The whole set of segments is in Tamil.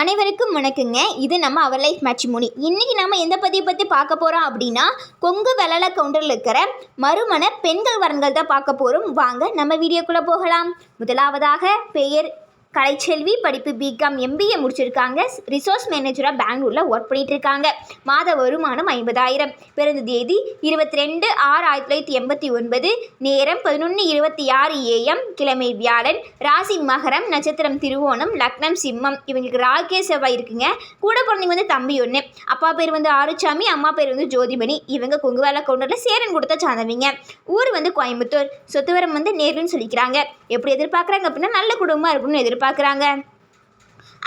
அனைவருக்கும் வணக்கங்க. இது நம்ம அவர் லைஃப் மேட்ச்மோனி இன்றைக்கி நம்ம எந்த பதிவை பற்றி பார்க்க போகிறோம் அப்படின்னா கொங்கு வெள்ளல கவுண்டரில் இருக்கிற மறுமண பெண்கள் வரன்கள் தான் பார்க்க போகிறோம் வாங்க நம்ம வீடியோக்குள்ளே போகலாம். முதலாவதாக பெயர் கலைச்செல்வி படிப்பு பிகாம் எம்பிஏ முடிச்சிருக்காங்க. ரிசோர்ஸ் மேனேஜராக பெங்களூரில் ஒர்க் பண்ணிட்டு இருக்காங்க மாத வருமானம் ஐம்பதாயிரம். பிறந்த தேதி இருபத்தி ரெண்டு ஆறு ஆயிரத்தி தொள்ளாயிரத்தி எண்பத்தி ஒன்பது. நேரம் பதினொன்று இருபத்தி ஆறு ஏஎம் கிழமை வியாழன். ராசி மகரம் நட்சத்திரம் திருவோணம் லக்னம் சிம்மம். இவங்களுக்கு ராகே செவ்வாய் இருக்குங்க. கூட பிறந்தவங்க வந்து தம்பி ஒன்று அப்பா பேர் வந்து ஆறுச்சாமி அம்மா பேர் வந்து ஜோதிமணி. இவங்க கொங்குவேல கவுண்டரில் சேரன் கொடுத்த சார்ந்தவங்க ஊர் வந்து கோயம்புத்தூர். சொத்துவரம் வந்து நேருன்னு சொல்லிக்கிறாங்க. எப்படி எதிர்பார்க்குறாங்க அப்படின்னா நல்ல குடும்பமாக இருக்கும்னு எதிர்ப்பு எதிர்பார்க்குறாங்க.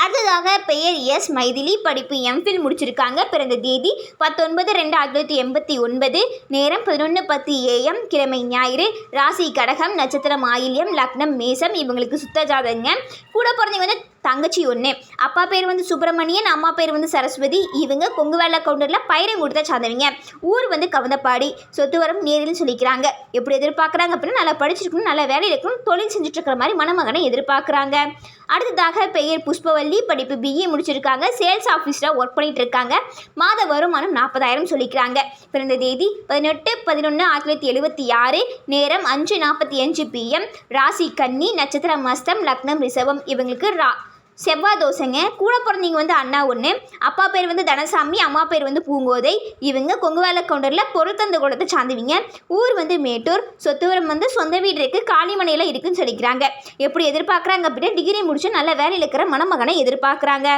அடுத்ததாக பெயர் எஸ் மைதிலி. படிப்பு எம்ஃபில் முடிச்சிருக்காங்க. பிறந்த தேதி பத்தொன்பது ரெண்டு ஆயிரத்தி தொள்ளாயிரத்தி எண்பத்தி ஒன்பது. நேரம் பதினொன்று பத்து ஏஎம் கிழமை ஞாயிறு. ராசி கடகம் நட்சத்திரம் ஆயில்யம் லக்னம் மேசம் இவங்களுக்கு சுத்த ஜாதகங்க. கூட பிறந்தவங்க வந்து தங்கச்சி ஒன்று அப்பா பேர் வந்து சுப்பிரமணியன் அம்மா பேர் வந்து சரஸ்வதி. இவங்க கொங்கு வேலை கவுண்டரில் பயிரை கொடுத்த சார்ந்தவங்க ஊர் வந்து கவந்தப்பாடி. சொத்து வரம் நேரில் சொல்லிக்கிறாங்க. எப்படி எதிர்பார்க்குறாங்க அப்படின்னா நல்லா படிச்சிருக்கணும் நல்ல வேலையில் இருக்கணும் தொழில் செஞ்சுட்டு இருக்கிற மாதிரி மணமகனை எதிர்பார்க்குறாங்க. அடுத்ததாக பெயர் புஷ்பவல்லி. படிப்பு பிஏ முடிச்சிருக்காங்க. சேல்ஸ் ஆஃபீஸராக ஒர்க் பண்ணிட்டு இருக்காங்க மாத வருமானம் நாற்பதாயிரம் சொல்லிக்கிறாங்க. பிறந்த தேதி பதினெட்டு பதினொன்று ஆயிரத்தி தொள்ளாயிரத்தி எழுபத்தி ஆறு. நேரம் அஞ்சு நாற்பத்தி அஞ்சு பிஎம் ராசி கன்னி நட்சத்திரம் மஸ்தம் லக்னம் ரிசவம் இவங்களுக்கு ரா செவ்வாய் தோசைங்க. கூட பிறந்தவங்க வந்து அண்ணா ஒன்று அப்பா பேர் வந்து தனசாமி அம்மா பேர் வந்து பூங்கோதை. இவங்க கொங்குவேல கவுண்டரில் பொருத்தந்த குளத்தை சார்ந்தவங்க ஊர் வந்து மேட்டூர். சொத்துவரம் வந்து சொந்த வீடு இருக்குது காளிமனையில் இருக்குன்னு சொல்லிக்கிறாங்க. எப்படி எதிர்பார்க்குறாங்க அப்படின்னா டிகிரி முடிச்சு நல்ல வேலையில் இருக்கிற மணமகனை எதிர்பார்க்குறாங்க.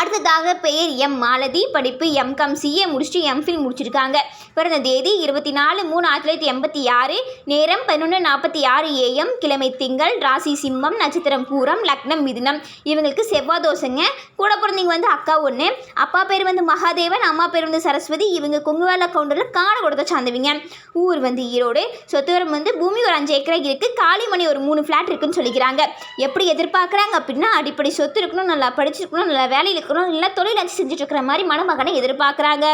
அடுத்ததாக பெயர் எம். மாலதி படிப்பு எம்காம் சிஏ முடிச்சுட்டு எம்ஃபில் முடிச்சிருக்காங்க. பிறந்த தேதி இருபத்தி நாலு மூணு ஆயிரத்தி தொள்ளாயிரத்தி எண்பத்தி ஆறு நேரம் பதினொன்று நாற்பத்தி ஆறு ஏஎம் கிழமை திங்கள் ராசி சிம்மம் நட்சத்திரம் பூரம் லக்னம் மிதுனம். இவங்களுக்கு செவ்வாய் தோசைங்க கூட பிறந்தவங்க வந்து அக்கா ஒன்று அப்பா பேர் வந்து மகாதேவன் அம்மா பேர் வந்து சரஸ்வதி. இவங்க கொங்குவேல கவுண்டரில் காண கொடுத்த சார்ந்தவங்க ஊர் வந்து ஈரோடு சொத்துவரம் வந்து பூமி ஒரு அஞ்சு ஏக்கரை இருக்குது காளிமணி ஒரு மூணு ஃப்ளாட் இருக்குன்னு சொல்லிக்கிறாங்க. எப்படி எதிர்பார்க்குறாங்க? அப்படின்னா அடிப்படை சொத்து இருக்கணும் நல்லா படிச்சிருக்கணும் நல்லா வேலையில் இருக்கணும் இல்லை தொழில் வச்சு செஞ்சுட்டு இருக்கிற மாதிரி மணமகனை எதிர்பார்க்குறாங்க.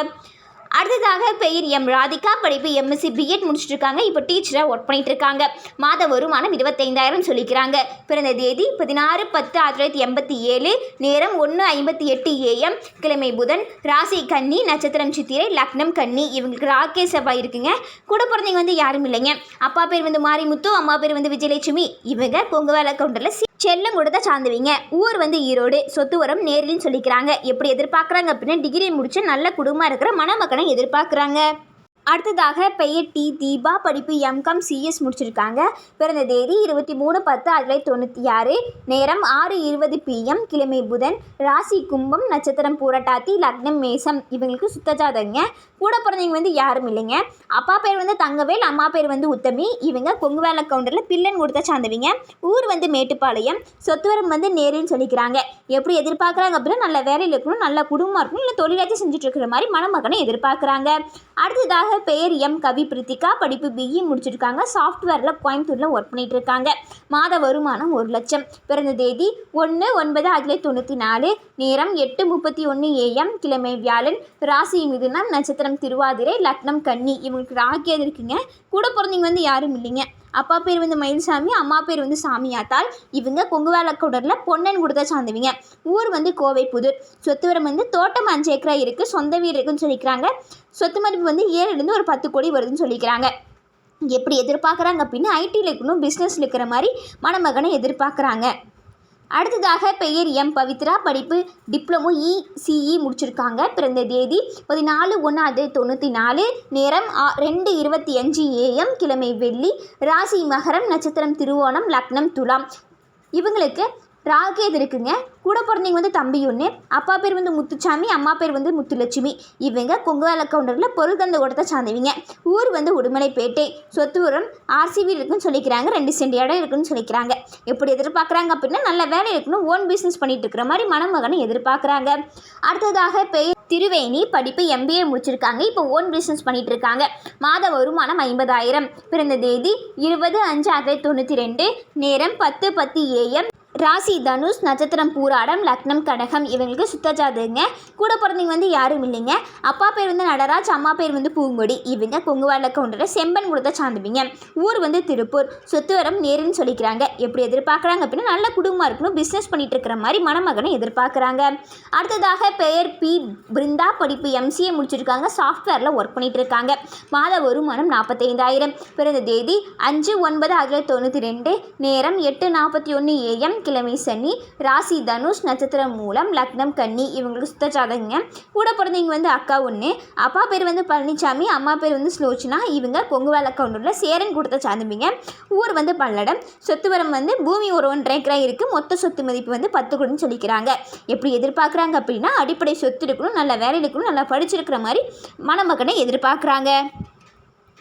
அடுத்ததாக பெயர் எம். ராதிகா. படிப்பு எம்எஸ்சி பிஎட் முடிச்சுட்டு இருக்காங்க இப்போ டீச்சராக ஒர்க் பண்ணிட்டு இருக்காங்க மாத வருமானம் இருபத்தைந்தாயிரம் சொல்லிக்கிறாங்க. பிறந்த தேதி பதினாறு பத்து ஆயிரத்தி தொள்ளாயிரத்தி எண்பத்தி ஏழு. நேரம் ஒன்று ஐம்பத்தி எட்டு ஏஎம் கிழமை புதன். ராசி கன்னி நட்சத்திரம் சித்திரை லக்னம் கன்னி. இவங்களுக்கு ராகேஷ் சபா இருக்குங்க. கூட பிறந்தவங்க வந்து யாரும் இல்லைங்க. அப்பா பேர் வந்து மாரிமுத்து அம்மா பேர் வந்து விஜயலட்சுமி. இவங்க பொங்கல் கவுண்டரில் செல்லம் கொடுத்த சார்ந்துவீங்க ஊர் வந்து ஈரோடு சொத்து உரம் நேரில்னு சொல்லிக்கிறாங்க. எப்படி எதிர்பார்க்குறாங்க அப்படின்னா டிகிரி முடிச்சு நல்ல குடும்பமாக இருக்கிற மணமகனை எதிர்பார்க்குறாங்க. அடுத்ததாக பெயர் டி தீபா படிப்பு எம்காம் சிஎஸ் முடிச்சிருக்காங்க. பிறந்த தேதி இருபத்தி மூணு பத்து ஆயிரத்தி தொள்ளாயிரத்தி தொண்ணூற்றி ஆறு. நேரம் ஆறு இருபது பிஎம் கிழமை புதன். ராசி கும்பம் நட்சத்திரம் பூரட்டாத்தி லக்னம் மேசம் இவங்களுக்கு சுத்தஜாதங்க கூட பிறந்தவங்க வந்து யாரும் இல்லைங்க. அப்பா பேர் வந்து தங்கவேல் அம்மா பேர் வந்து உத்தமி. இவங்க கொங்குவேல கவுண்டரில் பில்லன் கொடுத்த சார்ந்தவங்க ஊர் வந்து மேட்டுப்பாளையம். சொத்துவரம் வந்து நேருன்னு சொல்லிக்கிறாங்க. எப்படி எதிர்பார்க்குறாங்க அப்படின்னா நல்ல வேலையில் இருக்கணும் நல்ல குடும்பம் இருக்கணும் இல்லை தொழிலாச்சும் செஞ்சுட்டு இருக்கிற மாதிரி மணமகனை எதிர்பார்க்குறாங்க. அடுத்ததாக பெயர் எம். கவி பிரித்திகா படிப்பு பிஇ e. முடிச்சிருக்காங்க. சாஃப்ட்வேரில் கோயம்புத்தூரில் ஒர்க் பண்ணிட்டு இருக்காங்க மாத வருமானம் ஒரு லட்சம். பிறந்த தேதி ஒன்று ஒன்பது ஆயிரத்தி தொள்ளாயிரத்தி தொண்ணூற்றி நாலு. நேரம் எட்டு முப்பத்தி ஒன்று ஏஎம் கிழமை வியாழன். ராசி மிதுனம் நட்சத்திரம் திருவாதிரை லக்னம் கன்னி. இவங்களுக்கு ராக்கியது இருக்குங்க? கூட பிறந்தவங்க வந்து யாரும் இல்லைங்க. அப்பா பேர் வந்து மயில்சாமி அம்மா பேர் வந்து சாமியாத்தாள். இவங்க கொங்குவேலக்கூடரில் பொன்னன் கொடுத்த சார்ந்தவங்க ஊர் வந்து கோவை புதூர். சொத்துவரம் வந்து தோட்டம் அஞ்சு ஏக்கரா இருக்குது சொந்த வீடு இருக்குன்னு சொல்லிக்கிறாங்க. சொத்து மதிப்பு வந்து ஏழுலேருந்து ஒரு பத்து கோடி வருதுன்னு சொல்லிக்கிறாங்க. எப்படி எதிர்பார்க்குறாங்க அப்படின்னா ஐடியில் இருக்கணும் பிஸ்னஸில் இருக்கிற மாதிரி மணமகனை எதிர்பார்க்குறாங்க. அடுத்ததாக பெயர் எம். பவித்ரா. படிப்பு டிப்ளமோ இசிஇ முடிச்சிருக்காங்க. பிறந்த தேதி பதினாலு ஒன்றாவது தொண்ணூற்றி நாலு நேரம் ஆ- ரெண்டு இருபத்தி அஞ்சு ஏஎம் கிழமை வெள்ளி. ராசி மகரம் நட்சத்திரம் திருவோணம் லக்னம் துலாம். இவங்களுக்கு ராகேது இருக்குங்க? கூட பிறந்தவங்க வந்து தம்பி ஒன்று அப்பா பேர் வந்து முத்துச்சாமி அம்மா பேர் வந்து முத்துலட்சுமி. இவங்க கொங்குவேல கவுண்டரில் பொருள் தந்த கூடத்தை சார்ந்தவங்க. ஊர் வந்து உடுமலைப்பேட்டை. சொத்து உரம் ஆர்சிவி இருக்குன்னு சொல்லிக்கிறாங்க. ரெண்டு சென்ட் இடம் இருக்குன்னு சொல்லிக்கிறாங்க. எப்படி எதிர்பார்க்குறாங்க அப்படின்னா நல்ல வேலை இருக்கணும் ஓன் பிஸ்னஸ் பண்ணிட்டு இருக்கிற மாதிரி மணமகனை எதிர்பார்க்குறாங்க. அடுத்ததாக பெயர் திருவேணி படிப்பு எம்பிஏ முடிச்சிருக்காங்க. இப்போ ஓன் பிஸ்னஸ் பண்ணிட்டு இருக்காங்க. மாத வருமானம் ஐம்பதாயிரம். பிறந்த தேதி இருபது அஞ்சு ஆயிரத்தி தொண்ணூற்றி ரெண்டு. நேரம் பத்து பத்து ஏஎம் ராசி தனுஷ் நட்சத்திரம் பூராடம் லக்னம் கடகம் இவங்களுக்கு சுத்தஜாதகங்க. கூட பிறந்தவங்க வந்து யாரும் இல்லைங்க. அப்பா பேர் வந்து நடராஜ் அம்மா பேர் வந்து பூங்கொடி. இவங்க கொங்குவாழ கவுண்டரை செம்பன் கொடுத்த சார்ந்துவிங்க ஊர் வந்து திருப்பூர். சொத்து வரம் நேருன்னு சொல்லிக்கிறாங்க. எப்படி எதிர்பார்க்குறாங்க அப்படின்னா நல்ல குடும்பமாக இருக்கணும் பிஸ்னஸ் பண்ணிட்டு இருக்கிற மாதிரி மணமகனை எதிர்பார்க்குறாங்க. அடுத்ததாக பெயர் பி பிருந்தா படிப்பு எம்சிஏ முடிச்சிருக்காங்க. சாஃப்ட்வேரில் ஒர்க் பண்ணிட்டு இருக்காங்க. மாத வருமானம் நாற்பத்தைந்தாயிரம் பிறந்த தேதி அஞ்சு ஒன்பது ஆயிரத்தி தொண்ணூற்றி ரெண்டு. நேரம் எட்டு நாற்பத்தி ஒன்று ஏஎம் கிழமை சனி ராசி தனுஷ் நட்சத்திரம் மூலம் லக்னம் கன்னி இவங்களுக்கு சுத்த ஜாதகங்க கூட பிறந்தவங்க வந்து அக்கா ஒன்று அப்பா பேர் வந்து பழனிசாமி அம்மா பேர் வந்து ஸ்லோச்சனா இவங்க பொங்கு வேலை கவுண்டரில் சேரன் கொடுத்த சார்ந்தும்பிங்க ஊர் வந்து பல்லடம். சொத்துவரம் வந்து பூமி ஒரு ஒன்றரை ஏக்கரா இருக்குது மொத்த சொத்து மதிப்பு வந்து பத்து கோடின்னு சொல்லிக்கிறாங்க. எப்படி எதிர்பார்க்குறாங்க அப்படின்னா அடிப்படை சொத்து இருக்கணும் நல்ல வேலை இருக்கணும் நல்லா படிச்சிருக்கிற மாதிரி மணமகனை எதிர்பார்க்குறாங்க.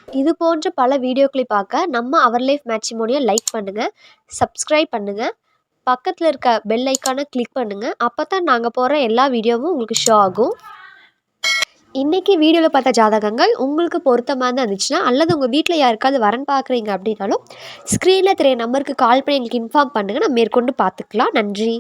இது போன்ற பல வீடியோக்களை பார்க்க நம்ம அவர் லைஃப் மேட்சிமோனியை லைக் பண்ணுங்கள் சப்ஸ்கிரைப் பண்ணுங்கள் பக்கத்தில் இருக்க பெல் ஐக்கானை கிளிக் பண்ணுங்கள் அப்போ தான் நாங்கள் போடுற எல்லா வீடியோவும் உங்களுக்கு ஷோ ஆகும். இன்றைக்கி வீடியோவில் பார்த்த ஜாதகங்கள் உங்களுக்கு பொருத்தமாக தான் இருந்துச்சுன்னா அல்லது உங்கள் வீட்டில் யாருக்காவது வரன் பார்க்குறீங்க அப்படின்னாலும் ஸ்க்ரீனில் தெரிய நம்பருக்கு கால் பண்ணி எங்களுக்கு இன்ஃபார்ம் பண்ணுங்கள் நம்ம மேற்கொண்டு பார்த்துக்கலாம். நன்றி.